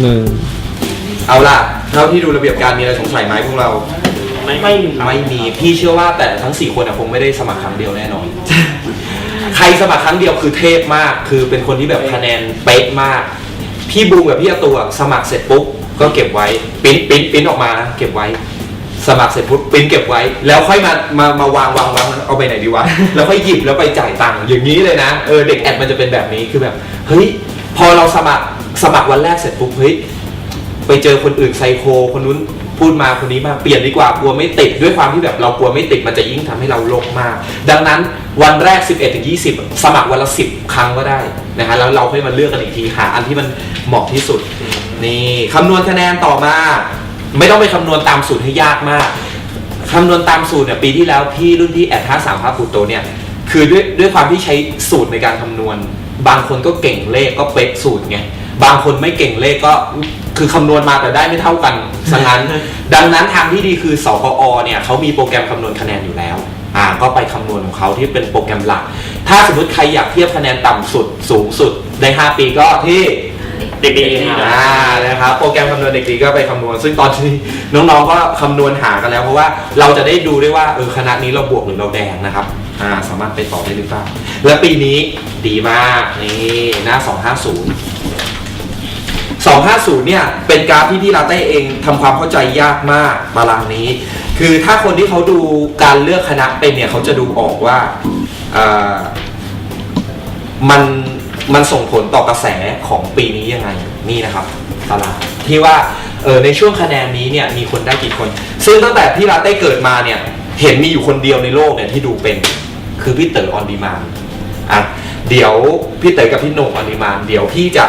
หนึ่งเอาล่ะ เท่าที่ดูระเบียบการมีอะไรสงสัยไหมพวกเรา ไม่ไม่มีไม่มี พี่เชื่อว่าแต่ทั้ง 4 คนอะคงไม่ได้สมัครครั้งเดียวแน่นอน ใครสมัครครั้งเดียวคือเทพมาก คือเป็นคนที่แบบคะแนนเป๊ะมาก พี่บูมกับพี่อาตัวสมัครเสร็จปุ๊บก็เก็บไว้ปริ้นปริ้นปริ้นออกมานะเก็บไว้ สมัครเสร็จปุ๊บปริ้นเก็บไว้ แล้วค่อยมามามาวางวางวางเอาไปไหนดีวะ แล้วค่อยหยิบแล้วไปจ่ายตังค์อย่างนี้เลยนะ เออเด็กแอดมันจะเป็นแบบนี้คือแบบ เฮ้ย พอเราสมัคร สมัครวันแรกเสร็จปุ๊บเฮ้ยไปเจอคนอื่นไซโค คนนู้นพูดมาคนนี้มาเปลี่ยนดีกว่ากลัวไม่ติดด้วยความที่แบบเรากลัวไม่ติดมันจะยิ่งทำให้เราโลกมาก ดังนั้นวันแรก 11ถึง20 สมัครวันละ 10 ครั้งก็ได้นะฮะแล้วเราค่อยมาเลือกกันอีกทีหาอันที่มันเหมาะที่สุดนี่คำนวณคะแนนต่อมา ไม่ต้องไปคำนวณตามสูตรให้ยากมากคำนวณตามสูตรเนี่ยปีที่แล้วพี่รุ่นพี่แอด53ภาพปูโตเนี่ยคือด้วยด้วยความที่ใช้สูตรในการคำนวณ บางคนก็เก่งเลขก็เป๊ะสูตรไง บางคนไม่เก่งเลขก็คือคำนวณมาแต่ได้ไม่เท่ากันสังนั้น ดังนั้นทางที่ดีคือสกอเนี่ยเขามีโปรแกรมคำนวณคะแนนอยู่แล้วอ่าก็ไปคำนวณของเขาที่เป็นโปรแกรมหลัก ถ้าสมมติใครอยากเทียบคะแนนต่ำสุดสูงสุดใน 5 ปีก็ที่ เด็กๆครับอ่านะครับโปรแกรมคำนวณเด็กดีก็ไปคำนวณ ซึ่งตอนนี้น้องๆก็คำนวณหากันแล้ว เพราะว่าเราจะได้ดูด้วยว่าเออคณะนี้เราบวกหรือเราแดงนะครับอ่าสามารถไปต่อได้หรือเปล่าและปีนี้ดีมากนี่หน้า 250 250 เนี่ย เป็นกราฟที่พี่ลาเต้เองทำความเข้าใจยากมากตารางนี้ คือถ้าคนที่เขาดูการเลือกคณะเป็นเนี่ยเขาจะดูออกว่าเอ่อมันมันส่งผลต่อกระแสของปีนี้ยังไงนี่นะครับตารางที่ว่าเออในช่วงคะแนนนี้เนี่ยมีคนได้กี่คน ซึ่งตั้งแต่พี่ลาเต้เกิดมาเนี่ยเห็นมีอยู่คนเดียวในโลกเนี่ยที่ดูเป็นคือพี่เต๋อออนดีมานอะเดี๋ยวพี่เต๋อกับพี่โหน่งออนดีมานเดี๋ยวพี่จะ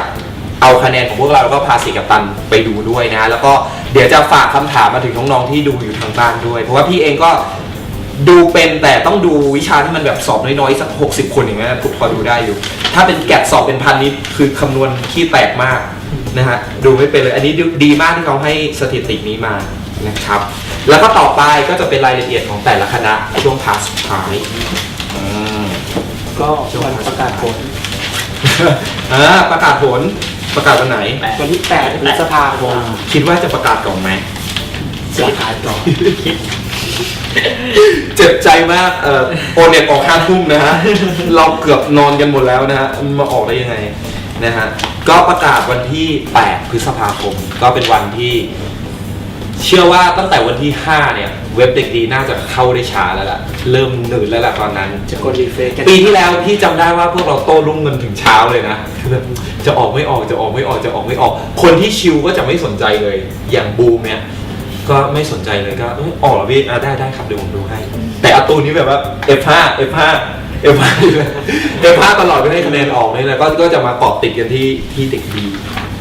เอาคะแนนของพวกเราแล้วก็พาสีกับตันไปดูด้วยนะ แล้วก็เดี๋ยวจะฝากคำถามมาถึงน้องๆที่ดูอยู่ทางบ้านด้วย เพราะว่าพี่เองก็ดูเป็นแต่ต้องดูวิชาที่มันแบบสอบน้อยๆ สักหกสิบคนอย่างเงี้ยพอดูได้อยู่ ถ้าเป็นแกะสอบเป็นพันนี้คือคำนวณขี้แตกมากนะฮะดูไม่เป็นเลยอันนี้ดีมากที่เขาให้สถิตินี้มานะครับ แล้วก็ต่อไปก็จะเป็นรายละเอียดของแต่ละคณะช่วงพาร์ทสุดท้ายอืม ก็วันประกาศผล อ่าประกาศผลประกาศวันไหน วันที่8พฤษภาคมคิดว่าจะประกาศก่อนไหมประกาศก่อนเจ็บใจมากเอ่อโอเน็ตออกห้าทุ่มนะฮะเราเกือบนอนกันหมดแล้วนะฮะมาออกได้ยังไงนะฮะก็ประกาศวันที่ 8 พฤษภาคม ก็เป็นวันที่ เชื่อว่าตั้งแต่วันที่ 5 เนี่ย เว็บเด็กดีน่าจะเข้าได้ช้าแล้วล่ะ เริ่มหนืดแล้วล่ะตอนนั้น จะกดรีเฟรชกันปีที่แล้วพี่จำได้ว่าพวกเราโต้รุ่งเงินถึงเช้าเลยนะคือแบบจะออกไม่ออกจะออกไม่ออกจะออกไม่ออก คนที่ชิลก็จะไม่สนใจเลย อย่างบูมเนี่ย ก็ไม่สนใจเลยก็เอยออกเหรอพี่อะได้ได้ครับเดี๋ยวผมดูให้ แต่อาตูนนี้แบบว่า F5 F5 F5 F5 ตลอดไม่ให้คะแนนออกเลยนะก็ก็จะมาเกาะติดกันที่ที่เด็กดี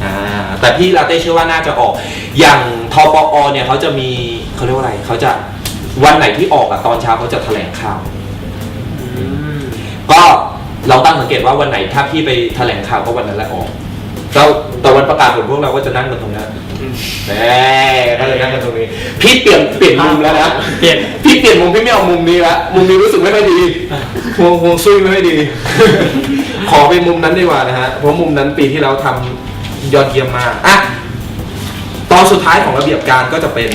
อ่าแต่พี่ลาเต้เชื่อว่าน่าจะออก อย่างทปอเนี่ยเขาจะมีเขาเรียกว่าอะไรเขาจะวันไหนที่ออกอะตอนเช้าเขาจะแถลงข่าวอืมก็เราตั้งสังเกตว่าวันไหนถ้าพี่ไปแถลงข่าวก็วันนั้นแหละออกเราแต่วันประกาศผลพวกเราก็จะนั่งกันตรงนั้นแหมก็จะนั่งกันตรงนี้ พี่เปลี่ยนเปลี่ยนมุมแล้วนะเปลี่ยน พี่เปลี่ยนมุมพี่ไม่เอามุมนี้ละมุมนี้รู้สึกไม่ค่อยดีห่วงห่วงซุยไม่ค่อยดี ขอไปมุมนั้นดีกว่านะฮะเพราะมุมนั้นปีที่แล้วทำ ยอดเยี่ยมมากอะตอนสุดท้ายของระเบียบการก็จะเป็น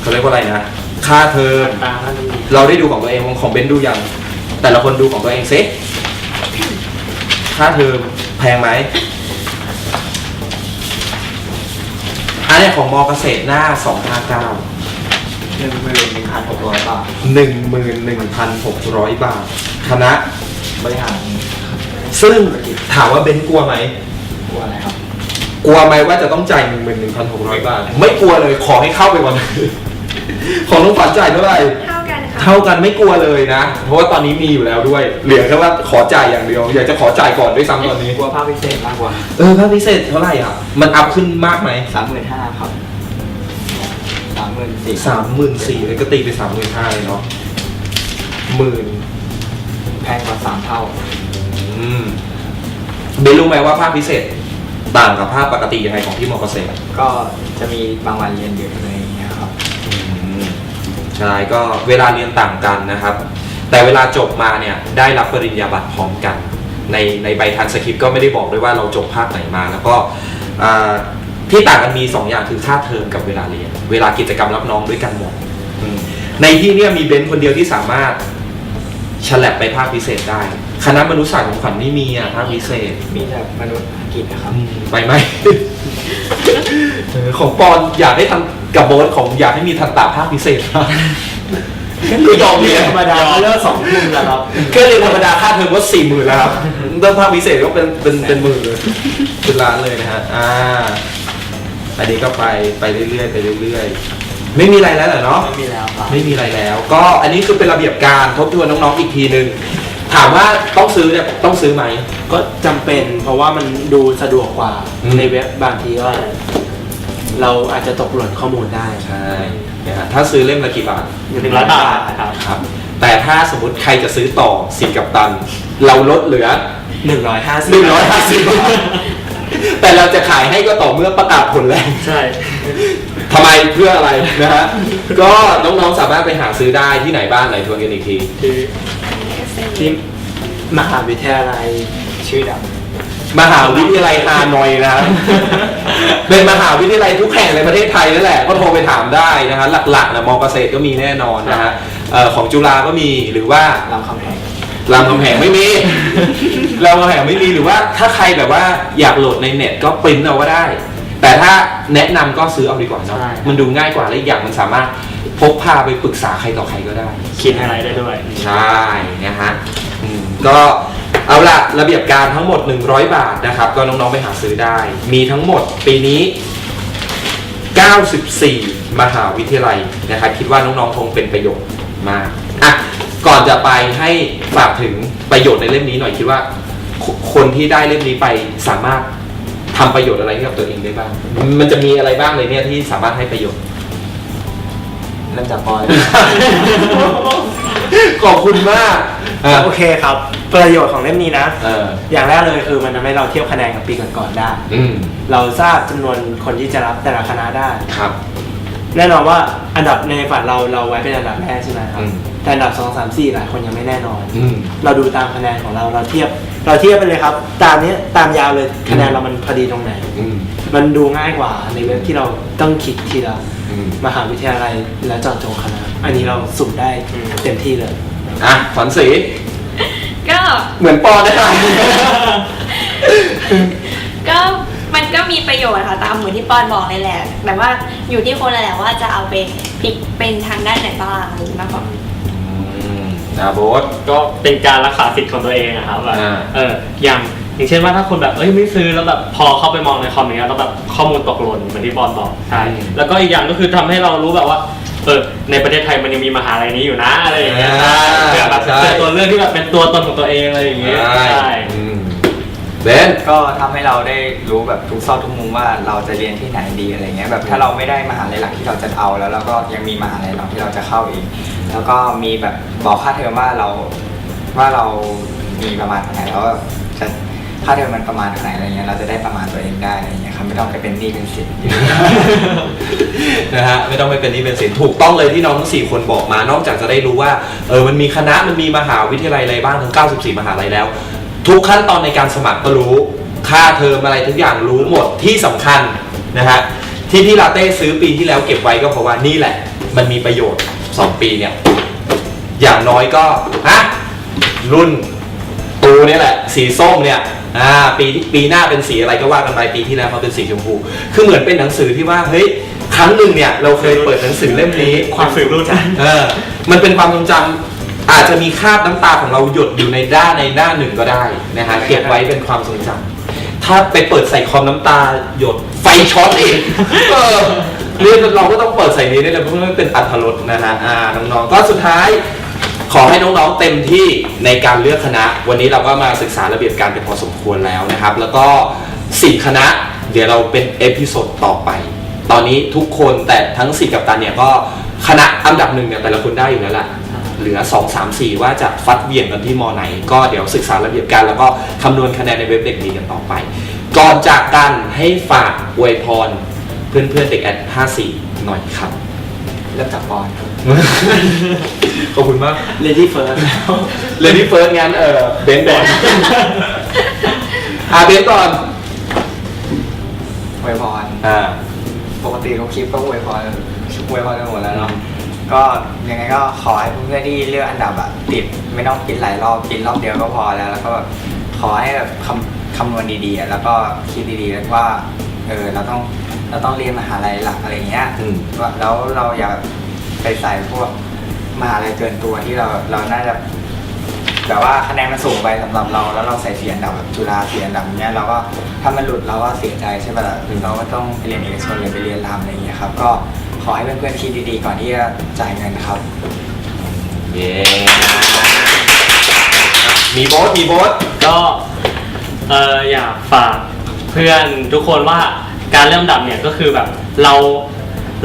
เขาเรียกว่าอะไรนะค่าเทอมตามนั้นเราได้ดูของตัวเองของเบนซ์ดูยังแต่ละคนดูของตัวเองซิค่าเทอมแพงไหมอันนี้ของมอเกษตรหน้า259หนึ่งหมื่นหนึ่งพันหกร้อยบาท 11,600 บาท คณะ บริหารซึ่งถามว่าเบนซ์กลัวไหม กลัวอะไรครับ กลัวไหมว่าจะต้องจ่าย11,600บาท ไม่กลัวเลยขอให้เข้าไปก่อนของน้องฝันจ่ายเท่าไหร่ เท่ากันค่ะ เท่ากันไม่กลัวเลยนะ เพราะว่าตอนนี้มีอยู่แล้วด้วย เหลือแค่ว่าขอจ่ายอย่างเดียว อยากจะขอจ่ายก่อนด้วยซ้ำตอนนี้ กลัวภาพพิเศษมากกว่าเออค่าพิเศษเท่าไหร่อะ มันอัพขึ้นมากไหมสามหมื่นห้าครับสามหมื่นสี่สามหมื่นสี่เลยก็ตีไปสามหมื่นห้าเลยเนาะหมื่นแพงกว่าสามเท่า อืม เบนรู้ไหมว่าภาคพิเศษต่างกับภาคปกติยังไงของที่มอเกษตรก็จะมีบางวันเรียนเยอะอะไรอย่างเงี้ยครับอืมใช่ก็เวลาเรียนต่างกันนะครับ แต่เวลาจบมาเนี่ยได้รับปริญญาบัตรพร้อมกัน ในในใบทันสคริปต์ก็ไม่ได้บอกด้วยว่าเราจบภาคไหนมาแล้วก็อ่าที่ต่างกันมี 2 อย่างคือค่าเทอมกับเวลาเรียน เวลากิจกรรมรับน้องด้วยกันหมดอืมในที่เนี่ยมีเบนซ์คนเดียวที่สามารถฉลับไปภาคพิเศษได้ คณะมนุษยศาสตร์ของขวัญไม่มีอะภาคพิเศษมีแต่มนุษย์อังกฤษนะครับไปไหม เออของปอนอยากให้ทำกับโบสของอยากให้มีทันตาภาคพิเศษนะคือยอมเรียนธรรมดาเขาเลิกสองทุ่มแล้วครับแค่เรียนธรรมดาค่าเทอมก็สี่หมื่นแล้วครับเริ่มภาคพิเศษก็เป็นเป็นเป็นหมื่นเลยเป็นล้านเลยนะฮะอ่าอันนี้ก็ไปไปเรื่อยๆไปเรื่อยๆ ไม่มีอะไรแล้วเหรอเนาะ ไม่มีแล้วครับ ไม่มีอะไรแล้ว ก็อันนี้คือเป็นระเบียบการทบทวนน้องๆอีกทีหนึ่ง ถามว่าต้องซื้อเนี่ยต้องซื้อไหม ก็จำเป็นเพราะว่ามันดูสะดวกกว่าอืม ในเว็บบางทีก็เราอาจจะตกหล่นข้อมูลได้ใช่นะฮะถ้าซื้อเล่มละกี่บาทหนึ่งร้อยบาทครับ ครับ แต่ถ้าสมมติใครจะซื้อต่อสิกับตัน เราลดเหลือ หนึ่งร้อยห้าสิบหนึ่งร้อยห้าสิบบาท แต่เราจะขายให้ก็ต่อเมื่อประกาศผลแล้ว ใช่ ทำไมเพื่ออะไรนะฮะ ก็น้องๆสามารถไปหาซื้อได้ที่ไหนบ้างไหนทวนกันอีกที คือ ที่มหาวิทยาลัยชื่อดังมหาวิทยาลัยฮานอยนะครับ เป็นมหาวิทยาลัยทุกแห่งในประเทศไทยนั่นแหละ ก็โทรไปถามได้นะฮะหลักๆนะมอเกษตรก็มีแน่นอนนะฮะเอ่อของจุฬาก็มีหรือว่ารามคำแหงรามคำแหงไม่มี รามคำแหงไม่มีหรือว่าถ้าใครแบบว่าอยากโหลดในเน็ตก็ปริ้นเอาก็ได้ แต่ถ้าแนะนำก็ซื้อเอาดีกว่าเนาะใช่ มันดูง่ายกว่าและอีกอย่างมันสามารถ พกพาไปปรึกษาใครต่อใครก็ได้ คิดอะไรได้ด้วย ใช่นะฮะอืมก็เอาละระเบียบการทั้งหมด 100 บาทนะครับ ก็น้องๆไปหาซื้อได้ มีทั้งหมดปีนี้ 94 มหาวิทยาลัยนะครับคิดว่าน้องๆคงเป็นประโยชน์มากอะก่อนจะไปให้ฝากถึงประโยชน์ในเล่มนี้หน่อยคิดว่าคคนที่ได้เล่มนี้ไปสามารถทำประโยชน์อะไรให้กับตัวเองได้บ้าง มันจะมีอะไรบ้างเลยเนี่ยที่สามารถให้ประโยชน์ เริ่มจากปอย ขอบคุณมากอะโอเคครับ ประโยชน์ของเล่มนี้นะ เอออย่างแรกเลยคือมันทำให้เราเทียบคะแนนกับปีก่อนๆได้ อืมเราทราบจำนวนคนที่จะรับแต่ละคณะได้ ครับ แน่นอนว่าอันดับในฝันเราเราไว้เป็นอันดับแรกใช่ไหมครับ อืม แต่อันดับสองสามสี่หลายคนยังไม่แน่นอน อืม เราดูตามคะแนนของเราเราเทียบ เราเทียบไปเลยครับ ตามนี้ตามยาวเลยคะแนนเรามันพอดีตรงไหน อืม มันดูง่ายกว่าในเว็บที่เราต้องคิดทีละอื มมหาวิทยาลัยและเจาะจงคณะอันนี้เราสุ่มได้เต็มที่เลย อะขวัญศรีก็เหมือนปอได้ไหมก็มันก็มีประโยชน์ค่ะตามเหมือนที่ปอนบอกเลยแหละแต่ว่าอยู่ที่คนแหละว่าจะเอาไปพลิกเป็นทางด้านไหนบ้างอะไรอย่างนี้มากกว่าอืมนะโบสก็เป็นการรักษาสิทธิ์ของตัวเองอะครับแบบอ่าเอออย่าง อย่างเช่นว่าถ้าคนแบบเอ้ยไม่ซื้อแล้วแบบพอเข้าไปมองในคอมเมนต์แล้วแบบข้อมูลตกหล่นเหมือนที่บอลบอกใช่แล้วก็อีกอย่างก็คือทำให้เรารู้แบบว่าเออในประเทศไทยมันยังมีมหาลัยนี้อยู่นะอะไรอย่างเงี้ยใช่เผื่อแบบเจอตัวเลือกที่แบบเป็นตัวตนของตัวเองอะไรอย่างเงี้ยใช่ อืมเบน ก็ทำให้เราได้รู้แบบทุกซอกทุกมุมว่าเราจะเรียนที่ไหนดีอะไรเงี้ยแบบถ้าเราไม่ได้มหาลัยหลักที่เราจะเอาแล้วเราก็ยังมีมหาลัยรองที่เราจะเข้าอีก แล้วก็มีแบบบอกค่าเทอมว่าเราว่าเรามีประมาณเท่าไหร่แล้วจะ ค่าเทอมมันประมาณไหร่อะไรเงี้ยเราจะได้ประมาณตัวเองได้อะไรเงี้ยครับไม่ต้องไปเป็นหนี้เป็นสินนะฮะไม่ต้องไปเป็นหนี้เป็นสินถูกต้องเลยที่น้องทั้งสี่คนบอกมา นอกจากจะได้รู้ว่าเออมันมีคณะมันมีมหาวิทยาลัยอะไรบ้างทั้ง 94 มหาลัยแล้ว ทุกขั้นตอนในการสมัครก็รู้ค่าเทอมอะไรทุกอย่างรู้หมดที่สำคัญนะฮะที่พี่ลาเต้ซื้อปีที่แล้วเก็บไว้ก็เพราะว่านี่แหละ มันมีประโยชน์ 2 ปีเนี่ยอย่างน้อยก็ฮะรุ่น ตูเนี่ยแหละ สีส้มเนี่ยอ่าปีปีหน้าเป็นสีอะไรก็ว่ากันไปปีที่แล้วเขาเป็นสีชมพู คือเหมือนเป็นหนังสือที่ว่าเฮ้ยครั้งหนึ่งเนี่ยเราเคยเปิดหนังสือเล่มนี้ความสืบรุ่นเออมันเป็นความทรงจำอาจจะมีคราบน้ำตาของเราหยดอยู่ในด้านในหน้าหนึ่งก็ได้นะฮะเก็บไว้เป็นความทรงจำถ้าไปเปิดใส่คอมน้ำตาหยดไฟช็อตเองเออเรียนเราก็ต้องเปิดใส่นี้ได้เลยเพราะมันเป็นอัธรสนะฮะอ่าน้องๆก็สุดท้าย ขอให้น้องๆเต็มที่ในการเลือกคณะ วันนี้เราก็มาศึกษาระเบียบการไปพอสมควรแล้วนะครับ แล้วก็สี่คณะ เดี๋ยวเราเป็นเอพิโซดต่อไป ตอนนี้ทุกคนแต่ทั้งสี่กัปตันเนี่ยก็คณะอันดับหนึ่งเนี่ยแต่ละคนได้อยู่แล้วล่ะ เหลือ 2 3 4 ว่าจะฟัดเวี่ยงกันที่มอไหน ก็เดี๋ยวศึกษาระเบียบการแล้วก็คำนวณคะแนนในเว็บเด็กดีกันต่อไป ก่อนจากกันให้ฝากอวยพรเพื่อนๆเด็กแอด54 หน่อยครับ เริ่มจากปอนครับ ขอบคุณมาก Lady First เลดี้เฟิร์สงั้นเออเบนซ์ก่อนอาเบนซ์ก่อนอวยพรอ่า ปกติทุกคลิปก็อวยพรอวยพรกันหมดแล้วเนาะ ก็ยังไงก็ขอให้เพื่อนๆที่เลือกอันดับอะติดไม่ต้องปิดหลายรอบปิดรอบเดียวก็พอแล้ว แล้วก็แบบขอให้แบบคำคำนวณดีๆอะแล้วก็คิดดีๆแล้วว่า เออเราต้องเราต้องเรียนมหาลัยหลักอะไรเงี้ยอืมว่าแล้วเราอย่าไปใส่พวกมหาลัยเกินตัวที่เราเราน่าจะแบบว่าคะแนนมันสูงไปสำหรับเรา แล้วเราใส่เสียอันดับแบบจุฬาเสียอันดับเนี้ยเราก็ถ้ามันหลุดเราก็เสียใจใช่ป่ะล่ะหรือเราก็ต้องไปเรียนเอกชนหรือไปเรียนรามอะไรอย่างเงี้ยครับก็ขอให้เพื่อนๆคิดดีๆก่อนที่จะจ่ายเงินนะครับ เย้มีโบสมีโบส ก็เอออยากฝากเพื่อนทุกคนว่าการเริ่มดับเนี่ยก็คือแบบเรา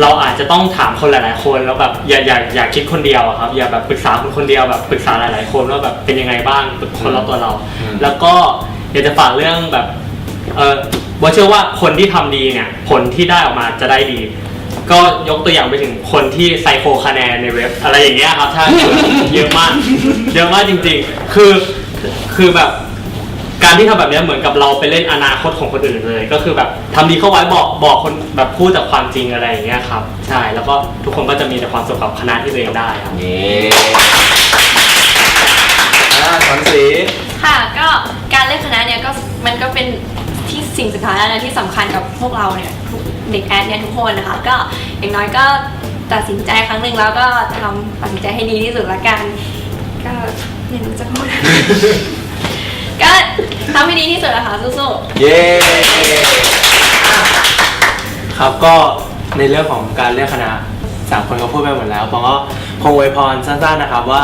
เราอาจจะต้องถามคนหลาย ๆ คนแล้วแบบอย่าอย่าอย่าคิดคนเดียวอะครับอย่าแบบปรึกษาคนคนเดียวแบบปรึกษาหลาย ๆ คนว่าแบบเป็นยังไงบ้างคนรอบตัวเราอืมแล้วก็อยากจะฝากเรื่องแบบเออว่าเชื่อว่าคนที่ทำดีเนี่ยผลที่ได้ออกมาจะได้ดี ก็ยกตัวอย่างไปถึงคนที่ไซโคคะแนนในเว็บอะไรอย่างเงี้ยครับถ้าเยอะมากเยอะมากจริง ๆ คือคือแบบ การที่ทำแบบเนี้ยเหมือนกับเราไปเล่นอนาคตของคนอื่นเลย ก็คือแบบทำดีเข้าไว้บอกบอกคนแบบพูดแต่ความจริงอะไรอย่างเงี้ยครับ ใช่แล้วก็ทุกคนก็จะมีแต่ความสุขกับคณะที่ตัวเองได้ครับ นี่อ่าสอนสี ค่ะก็การเลือกคณะเนี่ยก็มันก็เป็นที่สิ่งสุดท้ายแล้วนะที่สำคัญกับพวกเราเนี่ยทุกเด็กแอดเนี่ยทุกคนนะคะ ก็อย่างน้อยก็ตัดสินใจครั้งหนึ่งแล้วก็ทำตัดสินใจให้ดีที่สุดละกัน ก็ไม่รู้จะพูดก็ ทำให้ดีที่สุดนะคะสู้ๆเย้ครับก็ในเรื่องของการเลือกคณะสามคนก็พูดไปหมดแล้วผมก็คงอวยพรสั้นๆนะครับว่า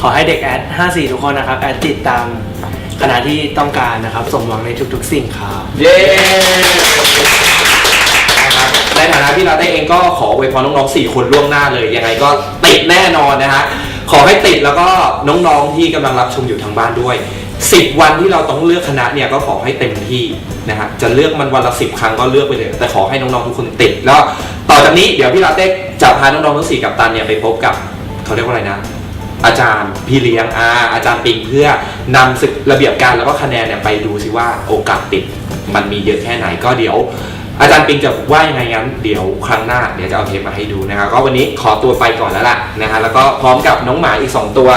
ขอให้เด็กแอด54 ทุกคนนะครับ แอดติดตามคณะที่ต้องการนะครับ สมหวังในทุกๆสิ่งครับ เย้นะครับในฐานะที่เราได้เองก็ขออวยพรน้องๆสี่คนล่วงหน้าเลยยังไงก็ติดแน่นอนนะฮะขอให้ติดแล้วก็น้องๆที่กำลังรับชมอยู่ทางบ้านด้วย 10 วันที่เราต้องเลือกคณะเนี่ยก็ขอให้เต็มที่นะฮะจะเลือกมันวันละสิบครั้งก็เลือกไปเลย แต่ขอให้น้องๆทุกคนติด แล้วต่อจากนี้เดี๋ยวพี่ลาเต้จะพาน้องๆทั้งสี่กับตันเนี่ยไปพบกับเขาเรียกว่าอะไรนะ อาจารย์พี่เลี้ยงอาอาจารย์ปิงเพื่อนำศึกระเบียบการแล้วก็คะแนนเนี่ยไปดูซิว่าโอกาสติดมันมีเยอะแค่ไหนก็เดี๋ยว อาจารย์ปิงจะว่ายังไงงั้นเดี๋ยวครั้งหน้าเดี๋ยวจะเอาเทปมาให้ดูนะครับก็วันนี้ขอตัวไปก่อนแล้วล่ะนะฮะแล้วก็พร้อมกับน้องหมาอีก 2 ตัว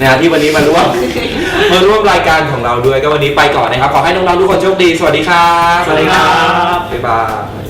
นะฮะที่วันนี้มาร่วม มาร่วมรายการของเราด้วยก็วันนี้ไปก่อนนะครับ ขอให้น้องๆทุกคนโชคดี สวัสดีครับ สวัสดีครับ บ๊ายบาย